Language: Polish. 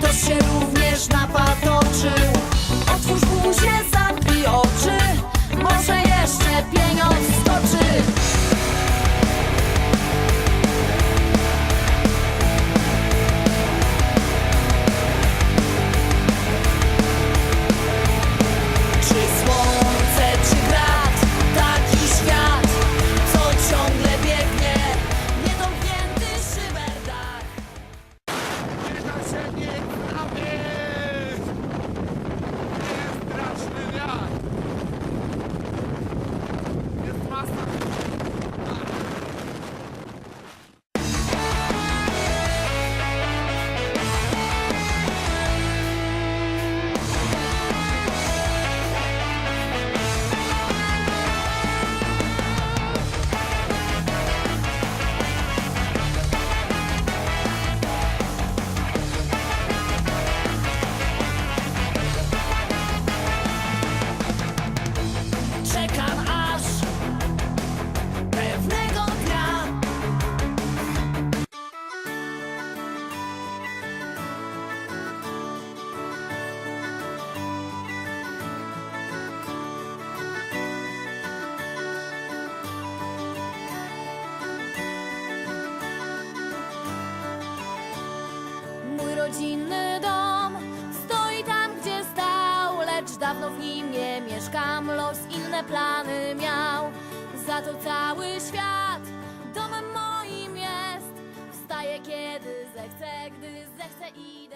Kto się również napatoczy Otwórz buzię, zapij oczy rodzinny dom. Stoi tam, gdzie stał, lecz dawno w nim nie mieszkam. Los inne plany miał, za to cały świat Domem moim jest, wstaje kiedy zechce, gdy zechce i